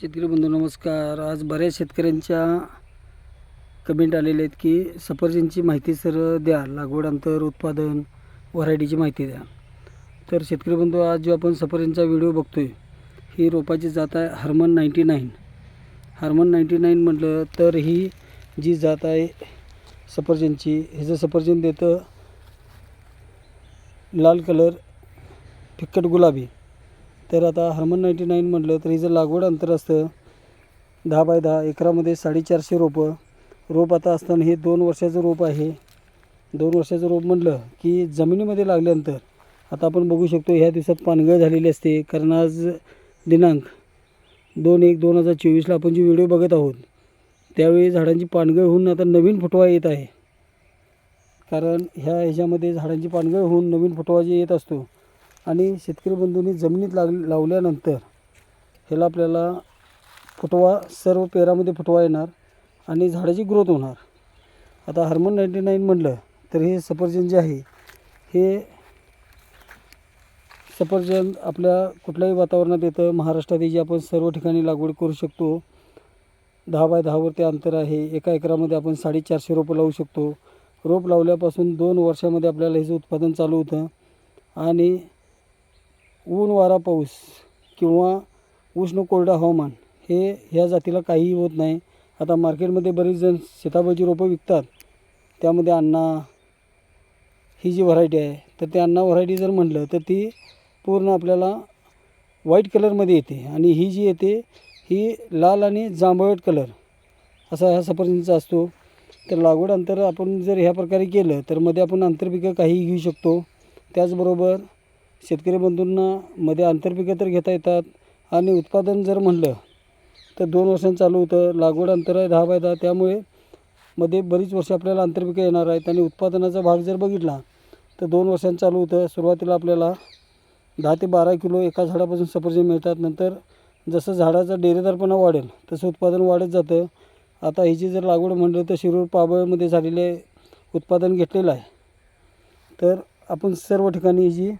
शेतकरी बंधू नमस्कार. आज बऱ्याच शेतकऱ्यांच्या कमेंट आलेले आहेत की सफरचंदची माहिती सर द्या लागवड अंतर उत्पादन व्हरायटीची माहिती द्या. तर शेतकरी बंधू आज जो आपण सफरचंदचा व्हिडिओ बघतो आहे ही रोपाची जात आहे Harman ninety nine. Harman ninety nine म्हटलं तर ही जी जात आहे सफरचंदची ह्याचं सफरचंद देतं लाल कलर फिक्कट गुलाबी. तर आता हर्मन नाईंटी नाईन म्हटलं तर हिचं लागवड अंतर असतं दहा बाय दहा एकरामध्ये साडेचारशे रोपं. रोप आता असताना हे दोन वर्षाचं रोप आहे. दोन वर्षाचं रोप म्हटलं की जमिनीमध्ये लागल्यानंतर आता आपण बघू शकतो ह्या दिवसात पानगळ झालेली असते. कारण आज दिनांक दोन एक दोन हजार चोवीसला आपण जे व्हिडिओ बघत आहोत त्यावेळी झाडांची पानगळ होऊन आता नवीन फुटवा येत आहे. कारण ह्या ह्याच्यामध्ये झाडांची पानगळ होऊन नवीन फुटवा जे येत असतो आणि शेतकरी बंधूंनी जमिनीत लाग लावल्यानंतर ह्याला आपल्याला फुटवा सर्व पेरामध्ये फुटवा येणार आणि झाडाची ग्रोथ होणार. आता हार्मोन नाईंटी नाईन म्हटलं तर हे सफरचंद जे आहे हे सफरचंद आपल्या कुठल्याही वातावरणात येतं. महाराष्ट्रात जे आपण सर्व ठिकाणी लागवड करू शकतो दहा बाय दहावर ते अंतर आहे. एका एकरामध्ये आपण साडेचारशे रोपं लावू शकतो. रोप लावल्यापासून दोन वर्षामध्ये आपल्याला ह्याचं उत्पादन चालू होतं. आणि ऊन वारा पाऊस किंवा उष्ण कोरडं हवामान हे ह्या जातीला काहीही होत नाही. आता मार्केटमध्ये बरेच जण सीताफळची रोपं विकतात. त्यामध्ये अण्णा ही जी व्हरायटी आहे तर ते अण्णा व्हरायटी जर म्हटलं तर ती पूर्ण आपल्याला व्हाईट कलरमध्ये येते आणि ही जी येते ही लाल आणि जांभळट कलर असा ह्या सफरचंदचा असतो. तर लागवड अंतर आपण जर ह्या प्रकारे केलं तर मध्ये आपण आंतरपिकं काहीही घेऊ शकतो. त्याचबरोबर शेतकरी बंधूंना मध्ये आंतरपिके तर घेता येतात आणि उत्पादन जर म्हणलं तर दोन वर्षांनी चालू होतं. लागवड अंतर आहे दहा बाय दहा. त्यामुळे मध्ये बरीच वर्ष आपल्याला आंतरपिकं येणार आहेत आणि उत्पादनाचा भाग जर बघितला तर दोन वर्षांनी चालू होतं. सुरुवातीला आपल्याला दहा ते बारा किलो एका झाडापासून सफरचंद मिळतात. नंतर जसं झाडाचा डेरेदारपणा वाढेल तसं उत्पादन वाढत जातं. आता ह्याची जर लागवड म्हणलं तर शिरूर पाबळमध्ये झालेले उत्पादन घेतलेलं आहे. तर आपण सर्व ठिकाणी ह्याची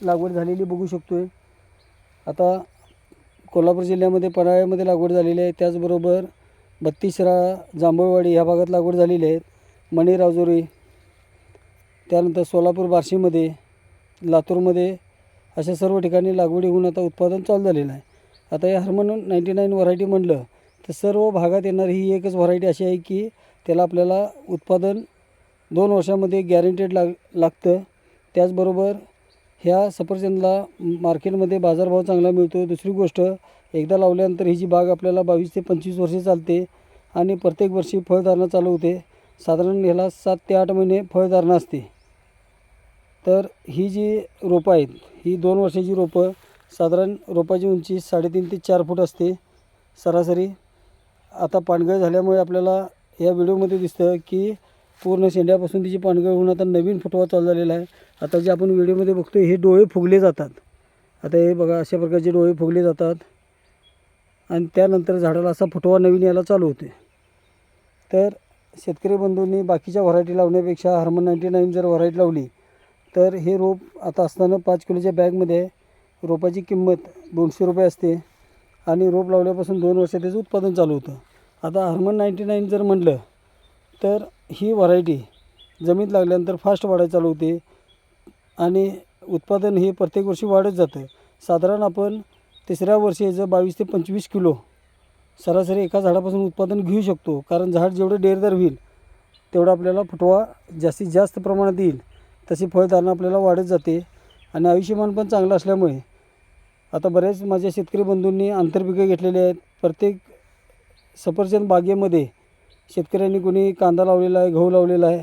लागवड झालेली बघू शकतो आहे आता कोल्हापूर जिल्ह्यामध्ये पन्हाळ्यामध्ये लागवड झालेली आहे. त्याचबरोबर बत्तीसरा जांभळवाडी ह्या भागात लागवड झालेली आहे. मणी राजुरी त्यानंतर सोलापूर बार्शीमध्ये लातूरमध्ये अशा सर्व ठिकाणी लागवडी होऊन आता उत्पादन चालू झालेलं आहे. आता या हर्मन नाईंटी नाईन व्हरायटी म्हटलं तर सर्व भागात येणारी ही एकच व्हरायटी अशी आहे की त्याला आपल्याला उत्पादन दोन वर्षामध्ये गॅरंटेड लाग लागतं. त्याचबरोबर ह्या सफरचंदला मार्केटमध्ये बाजारभाव चांगला मिळतो दुसरी गोष्ट एकदा लावल्यानंतर ही जी बाग आपल्याला बावीस ते पंचवीस वर्षे चालते आणि प्रत्येक वर्षी फळधारणा चालू होते. साधारण ह्याला सात ते आठ महिने फळधारणा असते. तर ही जी रोपं आहेत ही दोन वर्षाची रोपं साधारण रोपाची उंची साडेतीन ते चार फूट असते सरासरी. आता पानगळ झाल्यामुळे आपल्याला या व्हिडिओमध्ये दिसतं की पूर्ण शेंड्यापासून तिची पानगळ होऊन आता नवीन फुटवा चालू झालेला आहे. आता जे आपण व्हिडिओमध्ये बघतो हे डोळे फुगले जातात. आता हे बघा अशा प्रकारचे डोळे फुगले जातात. आणि त्यानंतर झाडाला असा फुटवा नवीन यायला चालू होते तर शेतकरी बंधूंनी बाकीच्या व्हरायटी लावण्यापेक्षा हार्मन नाईंटी नाईन जर व्हरायटी लावली तर हे रोप आता असताना पाच किलोच्या बॅगमध्ये आहे रोपाची किंमत दोनशे रुपये असते. आणि रोप लावल्यापासून दोन वर्ष त्याचं उत्पादन चालू होतं. आता हार्मन नाईंटी नाईन जर म्हटलं तर ही व्हरायटी जमीन लागल्यानंतर फास्ट वाढायला चालू होते. आणि उत्पादन हे प्रत्येक वर्षी वाढत जातं. साधारण आपण तिसऱ्या वर्षी याचं बावीस ते पंचवीस किलो सरासरी एका झाडापासून उत्पादन घेऊ शकतो. कारण झाड जेवढं डेरदार होईल तेवढं आपल्याला फुटवा जास्तीत जास्त प्रमाणात येईल. तशी फळधारणा आपल्याला वाढत जाते. आणि आयुष्यमान पण चांगलं असल्यामुळे आता बरेच माझ्या शेतकरी बंधूंनी आंतरपिकं घेतलेली आहेत. प्रत्येक सफरचंद बागेमध्ये शेतकऱ्यांनी कोणी कांदा लावलेला आहे गहू लावलेला आहे.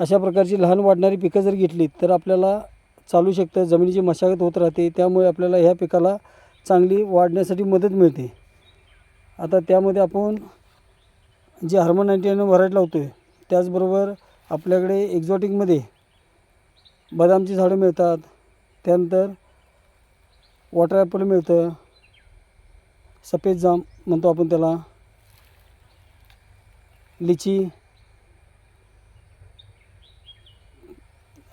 अशा प्रकारची लहान वाढणारी पिकं जर घेतली तर आपल्याला चालू शकतं जमिनीची मशागत होत राहते. त्यामुळे आपल्याला ह्या पिकाला चांगली वाढण्यासाठी मदत मिळते. आता त्यामध्ये आपण जे हार्मोन नाईन्टी नाईन व्हरायटी लावतो आहे त्याचबरोबर आपल्याकडे एक्झॉटिकमध्ये बदामची झाडं मिळतात. त्यानंतर वॉटर ॲपल मिळतं. सफेद जाम म्हणतो आपण त्याला. लिची.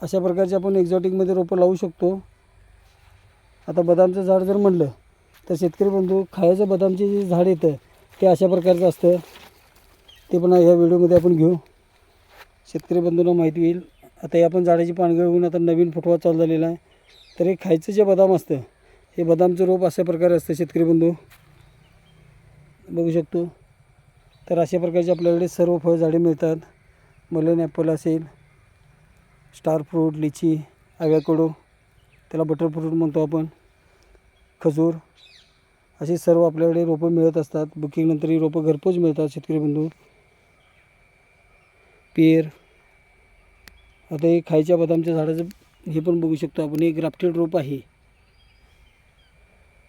अशा प्रकारचे आपण एक्झॉटिकमध्ये रोपं लावू शकतो. आता बदामचं झाड जर म्हणलं तर शेतकरी बंधू खायचं बदामचे जे झाड येतं ते अशा प्रकारचं असतं. ते पण ह्या व्हिडिओमध्ये आपण घेऊ. शेतकरी बंधूंना माहिती होईल. आता या पण झाडाची पानगळ होऊन आता नवीन फुटवा चालू झालेला आहे. तर हे खायचं जे बदाम असतं हे बदामचं रोप अशा प्रकारे असतं शेतकरी बंधू. बघू शकतो. तर अशा प्रकारचे आपल्याकडे सर्व फळझाडे मिळतात. मलन ॲपल असेल स्टार फ्रूट लिची आव्याकडो त्याला बटर फ्रूट म्हणतो आपण खजूर अशी सर्व आपल्याकडे रोपं मिळत असतात. बुकिंगनंतर ही रोपं घरपोच मिळतात शेतकरी बंधू. पेर आता हे खायच्या बदामच्या झाडाचं हे पण बघू शकतो आपण. हे ग्राफ्टेड रोप आहे.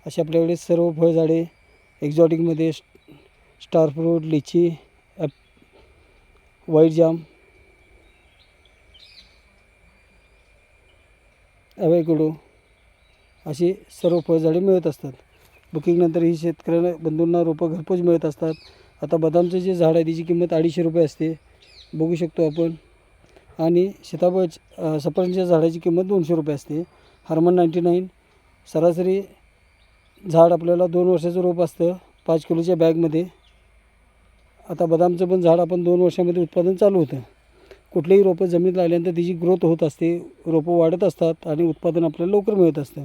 असे आपल्याकडे सर्व फळझाडे एक्झॉटिकमध्ये स्टार फ्रूट लिची ॲप व्हाईट जाम ॲव्हॅकोडो अशी सर्व फळझाडे मिळत असतात. बुकिंगनंतर ही शेतकऱ्यांना बंधूंना रोपं घरपोच मिळत असतात. आता बदामचं जे झाड आहे त्याची किंमत अडीचशे रुपये असते. बघू शकतो आपण. आणि सीताफळ अ, झाडाची किंमत दोनशे रुपये असते. हार्मन नाईंटी नाईन सरासरी झाड आपल्याला दोन वर्षाचं रोप असतं पाच किलोच्या बॅगमध्ये. आता बदामचं पण झाड आपण दोन वर्षामध्ये उत्पादन चालू होतं. कुठलेही रोपं जमिनीत लावल्यानंतर तिची ग्रोथ होत असते रोपं वाढत असतात आणि उत्पादन आपल्याला लवकर मिळत असतं.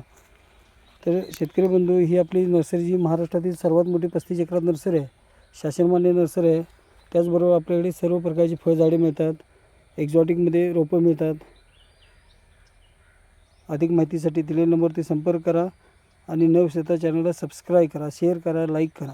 तर शेतकरी बंधू ही आपली नर्सरी जी महाराष्ट्रातील सर्वात मोठी पस्तीस एकरात नर्सरी आहे शासनमान्य नर्सरी आहे. त्याचबरोबर आपल्याकडे सर्व प्रकारची फळझाडे मिळतात एक्झॉटिकमध्ये रोपं मिळतात. अधिक माहितीसाठी दिलेल्या नंबरवरती संपर्क करा आणि नव शेता चॅनलला सबस्क्राईब करा शेअर करा लाईक करा.